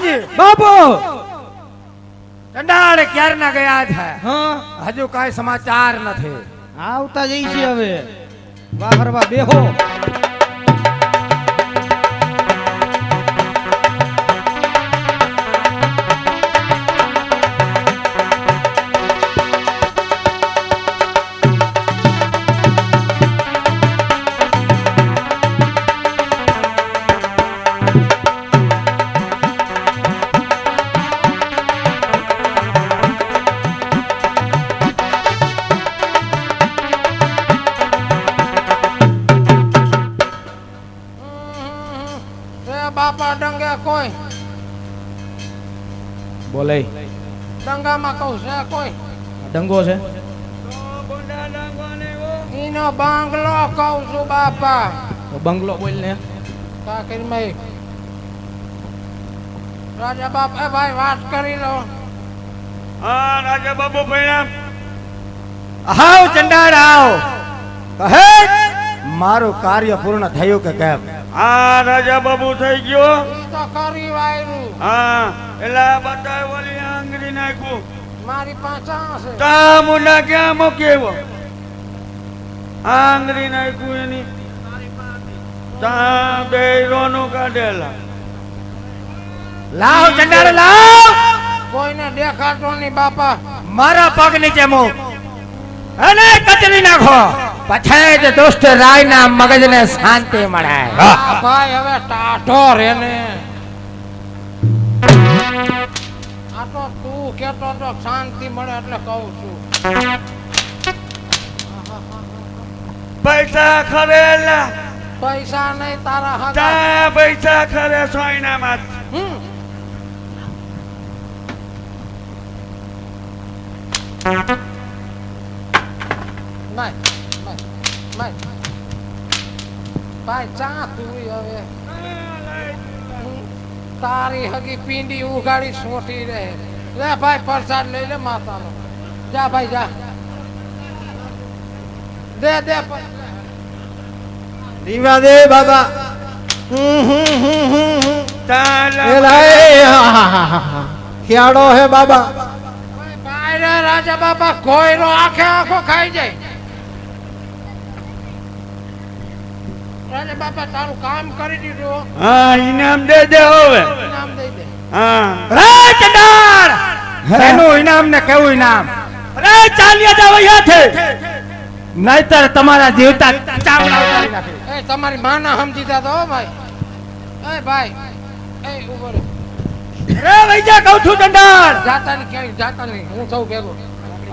હરજી બાપુ! ચંડાળ ક્યારના ગયા છે? હા. હજુ કઈ સમાચાર નથી. આવતા જઈ છે હવે. વાહ બેહો. ડંગામાં કહું છે કોઈ? ડંગો છે? ઈનો બંગલો કહું છું બાપા. બંગલો બોલ ને. કાકીર મય રાજા બાપ એ ભાઈ વાત કરી લો. હા રાજા બાબુ પરિણામ આવ ચંડાળ આવ કહે મારું કાર્ય પૂર્ણ થયું કે કેમ? હા રાજા બાબુ થઈ ગયો. તો કરી વાયરું. હા એલા બધા વળી આંગળી નાખ્યું. મારી પાસે તા મુંડા ક્યાં મૂકેવો આંગળી નાખ્યું એની. તા બે રોનું કાઢેલા. લાવ ચંડાળ લાવ! કોઈને દેખાતો નહીં બાપા. મારા પગ નીચે મૂક. અને કચરી નાખો. પછી જ દુષ્ટ રાયના મગજને શાંતિ મળે. ભાઈ હવે ટાટો રે ને આ તો તું કેતો તો શાંતિ મળે એટલે કહું છું. પૈસા ખરેલા પૈસા નહીં તારા હાથ પૈસા ખરે સોયનામાં. હમ નહીં નહીં ભાઈ ચા તું હવે. તારી હગી પીંડી ઉગાડી સોટી રહે. લે ભાઈ પ્રસાદ લઈ લે માતાનો. જા ભાઈ જા. દે દે દીવા દે બાબા. હા, બાબા. ભાઈ રાજા બાપા કોઈનો આખે આખો ખાઈ જાય. બાપા તારું કામ કરી દીધું. હા ઇનામ દે દે હવે. ઇનામ દઈ દે હા. રે ચંડાળ એનું ઇનામ ને કેવું ઇનામ રે ચાલ્યા જાવ અહીંયાથી નહીતર તમારા જીવતા ચામડા ઉતારી નાખે. એ તમારી માના સમજી જાતો હો ભાઈ. એ ભાઈ. એ ઊભો રે રે વૈજા કહું છું ચંડાળ. જાતા નહીં ક્યાંય જાતા નહીં. હું સૌ ભેગો.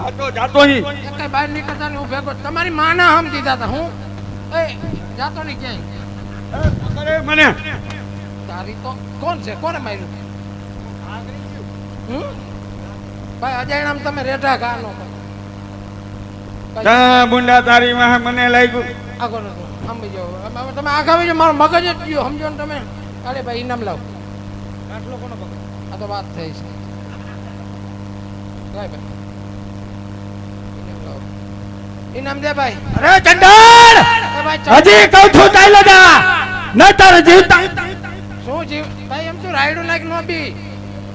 આ તો જાતો નહીં એક બહાર નીકળતા હું ભેગો. તમારી માના સમજી જાતા હું. એ જાતો નહીં ક્યાંય. અરે મને. તારી તો કોણ છે? કોને માર્યું? હમ? ભાઈ અજાણ્યામાં તમે રેઢા ઘા નો બુંડા તારી માં મને લાગ્યું. આગળ નો સમજી જાવ તમે આગાવી મારો મગજ જ ગયો સમજો ને તમે. અરે ભાઈ ઇનામ લાવ. આટલો કોનો પકડ આ તો વાત થઈ છે. ભાઈ. ઇનામ દે ભાઈ. અરે ચંડાળ. હજી કહું છું ચાલ્યા જા નહીતર જીવતા શું જીવ? ભાઈ એમ તો રાયડું લાગ નો બી.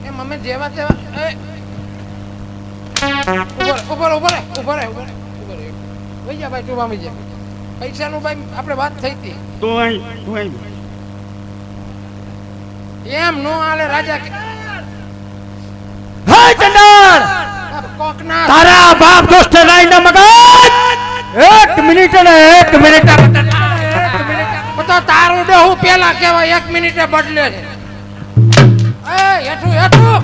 એમ અમે જેવા તેવા ઉપર ઉપર ઉપર ઉપર ઉપર વઈ જા ભાઈ તું વામી જા. પૈસાનું ભાઈ આપણે વાત થઈ હતી. તું અહીં તું અહીં. એમ નો આલે રાજા હાય ચંડાળ કોકના તારા બાપ દોસ્ત રાયના મગજ! એક મિનિટ ને એક મિનિટ. તો તારું ડોહું પેલા કહેવાય એક મિનિટે બદલે છે. એ હેઠું હેઠું.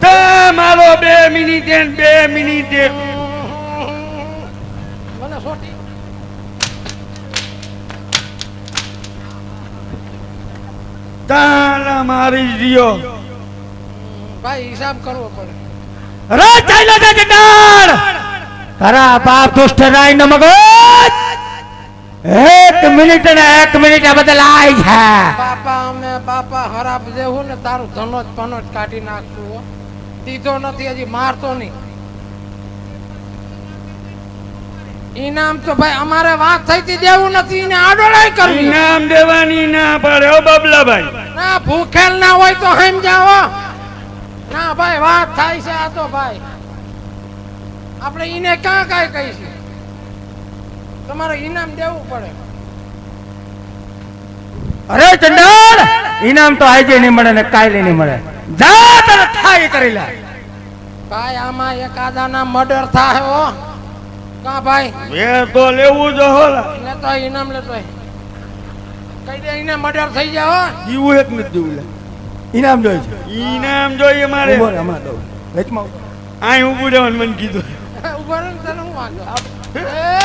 તા મારો બે મિનિટે બે મિનિટે. મને સોટી. તાલા મારી ગયો ભાઈ હિસાબ કરવો પડે. રે ચાલ્યા જા તારા બાપ દોસ્ત ન મગજ. એક મિનિટ ને એક મિનિટ બદલાય છે. બાપા અમે બાપા ખરાબ જેવું ને તારું ધનોજ પનોજ કાઢી નાખતું હો. દીધો નથી હજી મારતો નહીં. ઇનામ તો ભાઈ અમારે વાત થઈ હતી દેવું નથી ને આડોડાઈ કરવી. ઇનામ દેવાની ના પડે ઓ બબલાભાઈ. ના ભૂખેલ ના હોય તો સમજાવો. ના ભાઈ વાત થાય છે આ તો ભાઈ. આપણે એને ક્યાં કાંઈ કહીશું તમારે ઇનામ દેવું પડે. અરે ચંડાળ ઇનામ તો આજે નહીં મળે ને કાલે નહીં મળે. જા તને થાય કરી લે. ભાઈ આમાં એકાદાના મર્ડર થાય હો. કા ભાઈ? એ તો લેવું જો હો લેતો તો ઇનામ લેતો. કહી દે એને મર્ડર થઈ જાવ હો. જીવું એક નથી જીવું લે. ઇનામ જોઈએ છે. ઇનામ જોઈએ મારે. બોલ અમાર દઉં વેચમાં આય ઊભું રહેવાનું મને કીધું. ઊભો રહે તને હું વાંધો રહે,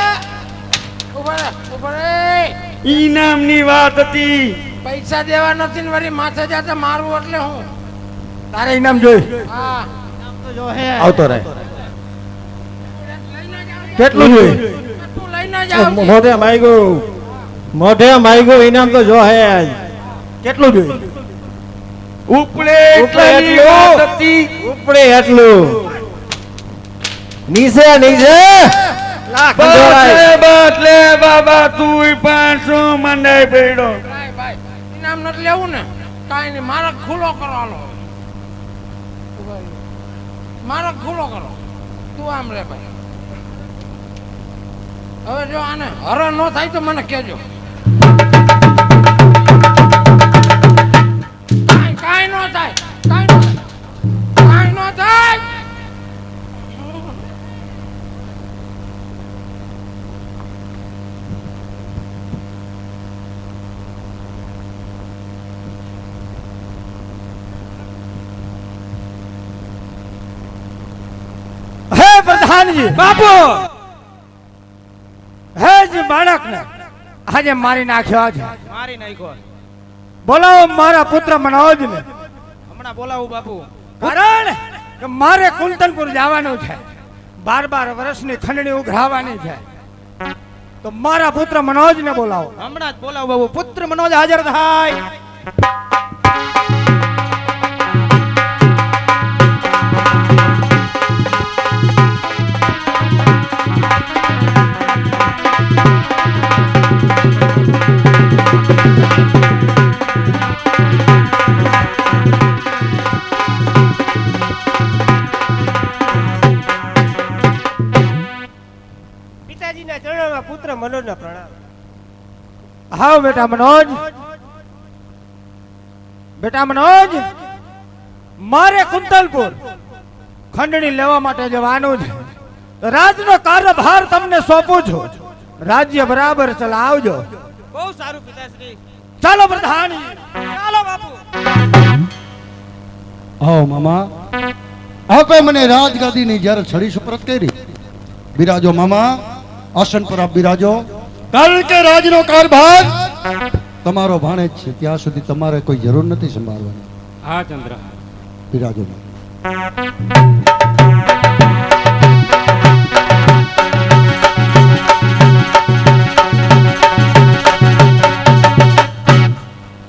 ઊભો રહે. ઇનામની વાત હતી. પૈસા દેવા નથી ને વળી માથે જાતે મારું એટલે હું? તારે ઇનામ જોઈ હા. આવતો રહે. કેટલું જોઈ. મોઢે માગ્યું મોઢે માગ્યું ઇનામ તો જો હે આજ. કેટલું જોઈ ઉપલે એટલું. ઉપડે એટલું. નીચે નીચે. લાખ બસ. જોડાય. લે, બસ લે બાબા તું પાંચસો મંડાઈ પડ્યો? ભાઈ ભાઈ નથી લેવું ને? કાંઈ નહીં મારે ખુલ્લો કરો. મારે ખુલ્લો તું આમ રે ભાઈ. હવે જો આને હરણ ન થાય તો મને કહેજો. કાંઈ કાંઈ ન થાય કાંઈ ન થાય કાંઈ ન થાય. હે બાપુ! હે જે બાળકને. આજે મારી નાખ્યો છે મારી નાખ્યો બોલાવો મારા પુત્ર મનોજને. હમણાં બોલાવું બાપુ. કારણ કે મારે કુંતનપુર જવાનું છે. બાર બાર વર્ષની ખંડણી ઉઘરાવાની છે. તો મારા પુત્ર મનોજ ને બોલાવો. હમણાં જ બોલાવો બાપુ. પુત્ર મનોજ હાજર થાય. પિતાજીના ચરણમાં પુત્ર મનોજને પ્રણામ. હાવ બેટા મનોજ? બેટા મનોજ? મારે કુંતલપુર ખંડણી લેવા માટે જવાનું છે. રાજનો કારભાર તમને સોંપું છું. રાજ્ય બરાબર ચલાવજો બહુ સારું પિતાશ્રી ચાલો પ્રધાન. ચાલો બાપુ. આવો મામા. આપે મને રાજગાદીની જ્યારે છડી સુપરત કરી. બિરાજો મામા. આસન પર આપ બિરાજો. કારણ કે રાજનો કારભાર તમારો ભાણેજ છે ત્યાં સુધી તમારે કોઈ જરૂર નથી સંભાળવાની. હા ચંદ્ર. બિરાજો.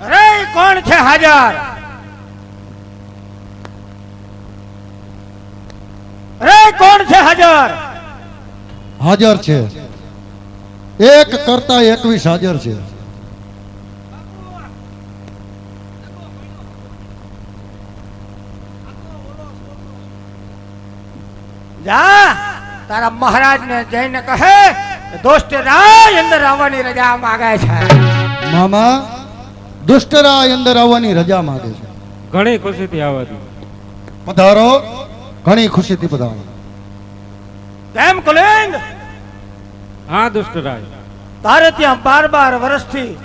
અરે કોણ છે હાજર? અરે કોણ છે હાજર? હાજર છે. એક કરતા એકવીસ હાજર છે. જા તારા મહારાજ ને જઈને કહે દોસ્ત રાય અંદર આવવાની રજા માગે છે. મામા દુષ્ટરાય અંદર આવવાની રજા માગે છે. ઘણી ખુશીથી આવવાની પધારો ઘણી ખુશીથી પધારો. કેમ કલિંગ? હા દુષ્ટરાજ તારે ત્યાં બાર બાર વર્ષથી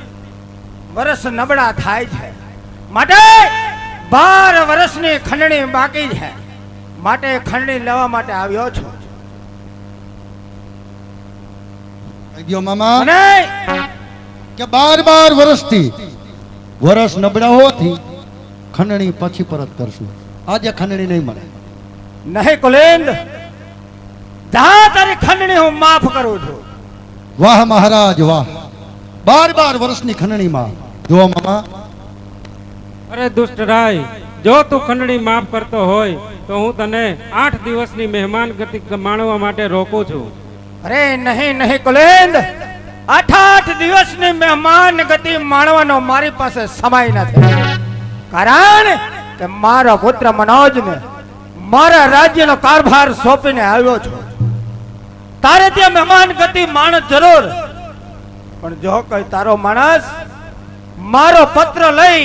વર્ષ નબળા થાય છે. માટે બાર વર્ષની ખંડણી બાકી છે. માટે ખંડણી લેવા માટે આવ્યો છું. મામા. અને કે બાર બાર વર્ષથી વર્ષ નબળા હોવાથી ખંડણી પછી પરત કરશું. આજે ખંડણી નહીં મળે. નહીં કુલિંદ જા તારી ખંડણી હું માફ કરું છું. વાહ મહારાજ વાહ. બાર બાર વર્ષની ખંડણીમાં. જો મામા. અરે દુષ્ટરાય જો તું ખંડણી માફ કરતો હોય તો હું તને આઠ દિવસની મહેમાન ગતિ માણવા માટે રોકું છું. અરે નહીં નહીં કુલેન્દ. આઠ આઠ દિવસની મહેમાન ગતિ માણવાનો મારી પાસે સમય નથી. કારણ કે મારો પુત્ર મનોજને મારા રાજ્યનો કારભાર સોંપીને આવ્યો છું. તારે ત્યાં મહેમાન ગતિ માણસ જરૂર. પણ જો કઈ તારો માણસ મારો પત્ર લઈ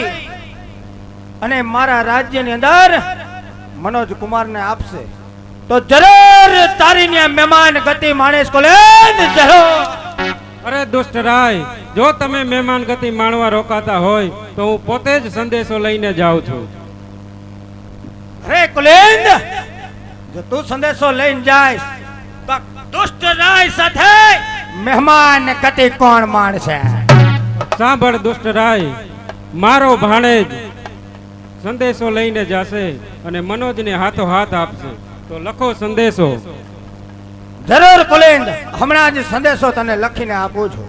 અને મારા રાજ્યની અંદર મનોજ કુમારને આપશે તો જરૂર તારી ત્યાં મહેમાન ગતિ માણસ કોલેજ જરૂર. અરે દુષ્ટ રાય જો તમે મહેમાન ગતિ માણવા રોકાતા હોય તો હું પોતે જ સંદેશો લઈને જાઉં છું. અરે કુલેન્દ જો તું સંદેશો લઈને જાય દુષ્ટ રાય સાથે મહેમાન કતિ કોણ માણશે સાંભળ દુષ્ટ રાય મારો ભાણેજ સંદેશો લઈને જશે અને મનોજને હાથો હાથ આપશે. તો લખો સંદેશો. જરૂર કુલેન્દ હમણાં જ સંદેશો તને લખીને આપું છું.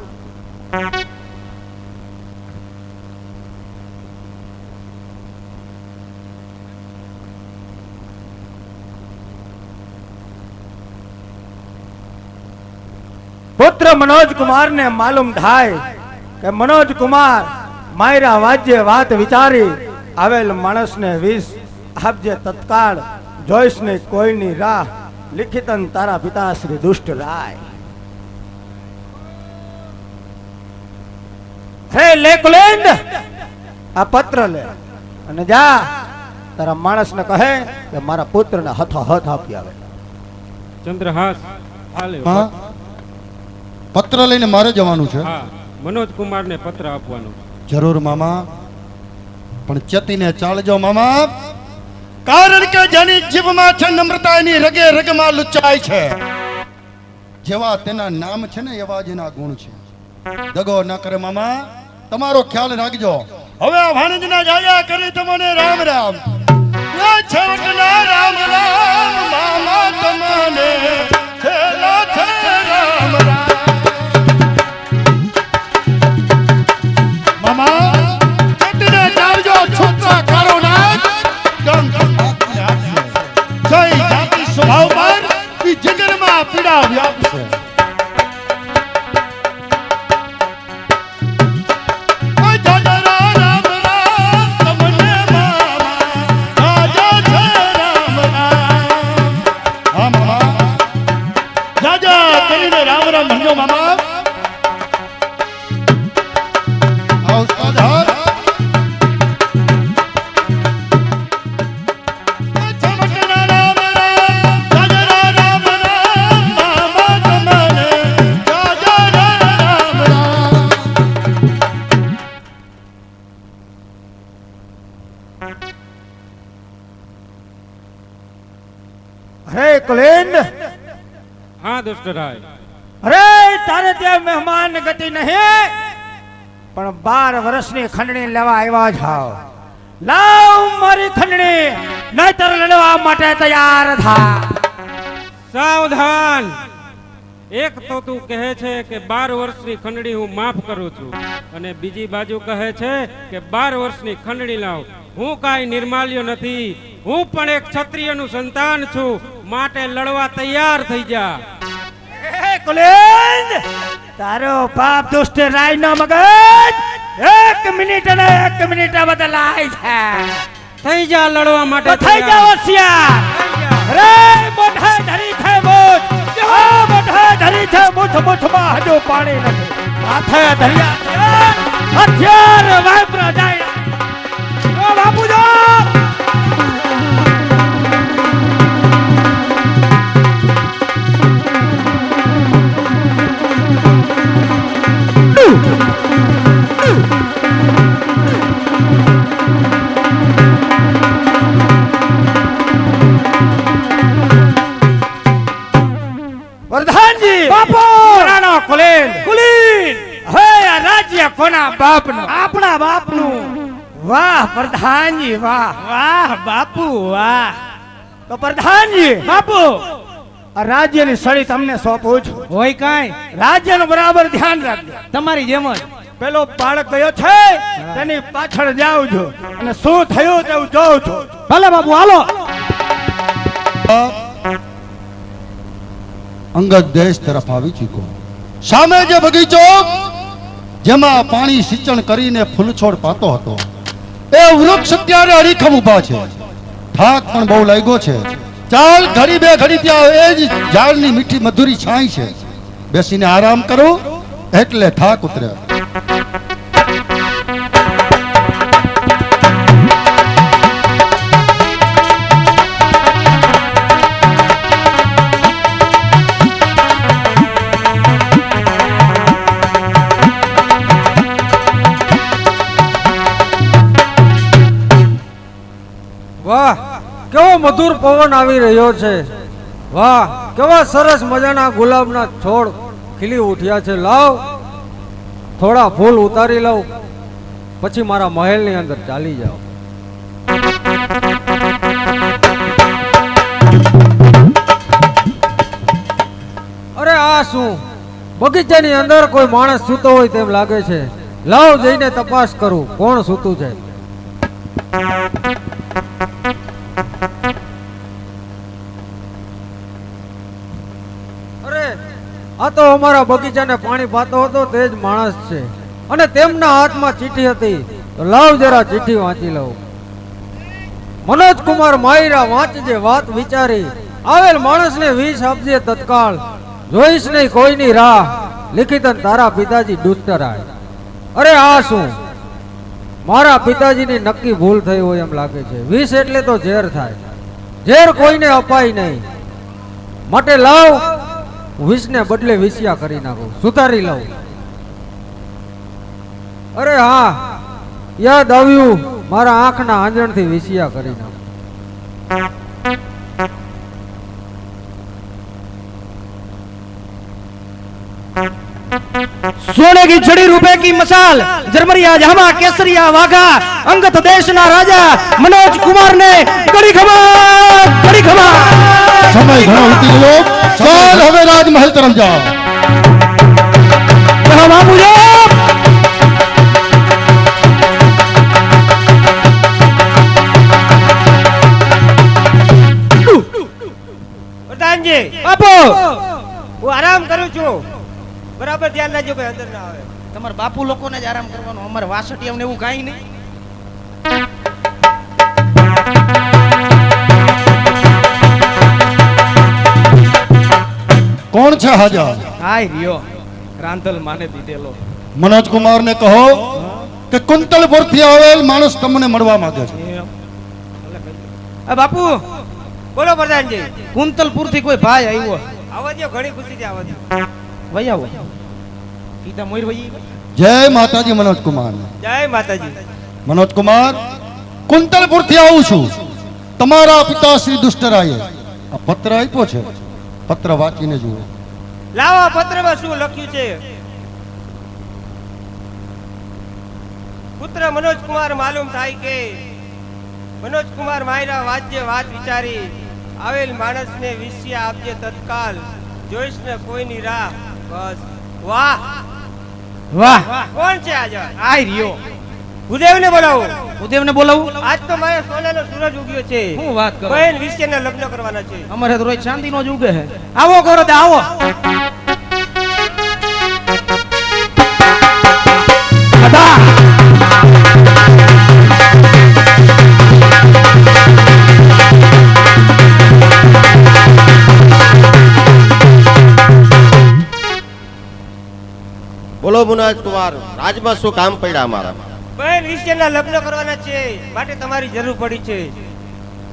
પુત્ર મનોજ કુમારને માલુમ થાય કે મનોજ કુમાર માયરા વાજ્ય વાત વિચારી આવેલ માણસને વિષ આપજે તત્કાળ જોઈશ ને કોઈની રાહ લિખિતન તારા પિતા શ્રી દુષ્ટ રાય. હે લે આ પત્ર લે અને જા તારા માણસને કહે કે મારા પુત્રને હથો હથ આપી આવે. ચંદ્રહાસ હાલે પત્ર લઈને મારે જવાનું છે. હા મનોજ કુમારને પત્ર આપવાનો. જરૂર મામા પણ ચતીને ચાલજો મામા. કારણ કે જેની જીભમાં છે નમ્રતા એની રગે રગમાં લુચાય છે. જેવા તેના નામ છે ને એવા જ એના ગુણ છે. દગો ન કરે મામા તમારો ખ્યાલ રાખજો. હવે ભાણેજના જાયા કરી તમને રામ રામ. રામ રામ મામા. હા રાય અરે તારે ત્યાં મહેમાન ગતિ નહીં પણ બાર વર્ષની ખંડણી લેવા આવ્યા જાઓ લાવ મારી ખંડણી નહીતર લડવા માટે તૈયાર થા. સાવધાન. એક તો તું કહે છે કે બાર વર્ષની ખંડણી હું માફ કરું છું અને બીજી બાજુ કહે છે કે બાર વર્ષની ખંડણી લાવ. હું કાંઈ નિર્માલ્યો નથી. હું પણ એક ક્ષત્રિયનું સંતાન છું. માટે લડવા તૈયાર થઈ જા. એ તારો બાપ દુષ્ટ રાય નો મગજ એક મિનિટ ને એક મિનિટ બદલાય છે. થઈ જા લડવા માટે થઈ જા હોશિયાર. રે મોઢે ધરી છે મૂછ જો મોઢે ધરી છે મુઠ મુઠમાં હજુ પાણી નથી. માથે ધર્યા હથિયાર વાપરા જાય. વાહ પ્રધાનજી વાહ. વાહ બાપુ વાહ. તો પ્રધાનજી બાપુ. આ રાજ્યની સળી તમને સોંપું છું. હોય કાંઈ. રાજ્યનું બરાબર ધ્યાન રાખજો. તમારી જેમ જ. પેલો બાળક ગયો છે તેની પાછળ જાઉં છું અને શું થયું તેવું જોઉં છું. ભલે બાપુ હાલો. અંગત દેશ તરફ આવી ચૂક્યો. સામે જે બગીચો જેમાં પાણી સિંચન કરીને ફૂલછોડ પાતો હતો. એ વૃક્ષ અત્યારે અડીખમ ઊભા છે. થાક પણ બહુ લાગ્યો છે. ચાલ, ઘડી બે ઘડી ત્યાં એ જ ઝાડની મીઠી મધુરી છાંય છે. બેસીને આરામ કરો. એટલે થાક ઉતરે. મધુર પવન આવી રહ્યો છે. વાહ, કેવા સરસ મજાના ગુલાબના છોડ ખીલી ઉઠ્યા છે. લાવ, થોડા ફૂલ ઉતારી લઉં. પછી મારા મહેલની અંદર ચાલી જાઓ. અરે આ શું? બગીચાની અંદર કોઈ માણસ સૂતો હોય તેમ લાગે છે. લાવ જઈને તપાસ કરું, કોણ સૂતું છે? આ તો અમારા બગીચાને પાણી પાતો હતો, તે જ માણસ છે. અને તેમના હાથમાં ચીઠી હતી. તો લાવ જરા ચીઠી વાંચી લઉં. મનોજ કુમાર માયરા વાંચજે વાત વિચારી. આવેલ માણસને વિષ આપજે તત્કાળ. જોઈશ નહીં કોઈની રાહ. લિખિતન તારા પિતાજી દુષ્ટરાય. અરે આ શું? મારા પિતાજીની નક્કી ભૂલ થઈ હોય એમ લાગે છે. વિષ એટલે તો ઝેર થાય. ઝેર કોઈને અપાય નહીં. માટે લાવ વીસને બદલે વીસિયા કરી નાખું. સુધારી લઉં. અરે હા યાદ આવ્યું મારા આંખના આંજણથી વીસિયા કરી નાખું. સોને કી છડી રૂપે કી મસાલ જર્મરિયા જામા કેસરિયા વાઘા અંગત દેશના રાજા મનોજ કુમાર ને કડી ખબર કડી ખબર. સમય ઘણો ઉતરી ગયો. ચાલ. હવે રાજમહેલ તરફ જાઓ. હું આરામ કરું છું. બરાબર ધ્યાન રાખજો ભાઈ અંદર ના આવે. તમારા બાપુ લોકોને જ આરામ કરવાનો અમારે વાસટી એમને એવું કઈ નહીં. કોણ છે હાજર હાય રિયો. રાંધલ માને દીધેલો. મનોજ કુમાર ને કહો કે કુંતલપુરથી આવેલ માણસ તમને મળવા માંગે છે. એ બાપુ બોલો પ્રધાનજી. કુંતલપુરથી કોઈ ભાઈ આવ્યો? આવજો ઘણી ખુશી થી આવજો ભાઈ આવો. સીધા મોર ભાઈ જય માતાજી મનોજ કુમાર. જય માતાજી. મનોજ કુમાર કુંતલપુરથી આવું છું. તમારા પિતા શ્રી દુષ્ટરાયે આ પત્ર આપ્યો છે. પત્ર વાંચીને જુઓ. લાવો પત્રમાં શું લખ્યું છે? પુત્ર મનોજ કુમાર માલુમ થાય કે મનોજ કુમાર માયરા વાજ્ય વાત વિચારી આવેલ માણસને વિષય આપજે તત્કાલ જોઈશ ને કોઈની રાહ બસ. વાહ! વાહ! કોણ છે આજે? આ રહ્યો. ભૂદેવને બોલાવો. ઉદેવને બોલાવું. આજ તો મારે સોનેનો સૂરજ ઉગ્યો છે. શું વાત કરો? બહેન વિષયના લગ્ન કરવાના છે. અમારે તો રોજ ચાંદી જ ઉગે છે. આવો કરો તે આવો. બોલો મુનાજ કુમાર રાજમાં શું કામ પડ્યા અમારા બહેન વિષયના લગ્ન કરવાના છે. માટે તમારી જરૂર પડી છે.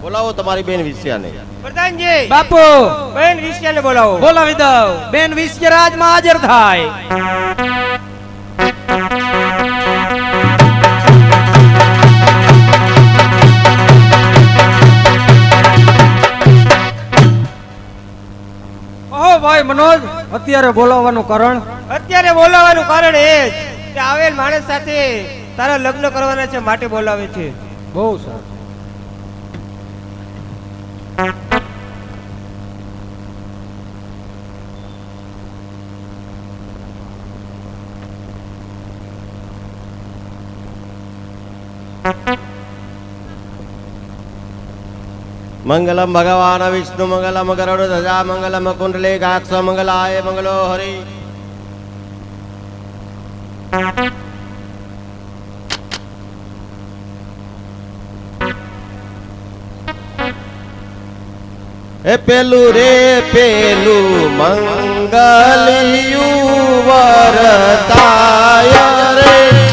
બોલાવો તમારી બેન વિષયાને પ્રધાનજી! બાપુ! બેન વિષયને બોલાવો. બોલાવી દઉં. બેન વિશ્વ રાજમાં હાજર થાય. ઓહો ભાઈ મનોજ અત્યારે બોલાવવાનું કારણ? અત્યારે બોલાવવાનું કારણ એ જ કે આવેલ માણસ સાથે તારા લગ્ન કરવાના છે માટે બોલાવે છે. બહુ સારું. મંગલમ ભગવાન વિષ્ણુ મંગલમ ગરુડ ધજા મંગલમ કુંડલે કાક્ષ મંગલાય મંગલો હરી. એ પેલું રે પેલું મંગલિયું વરતાય રે.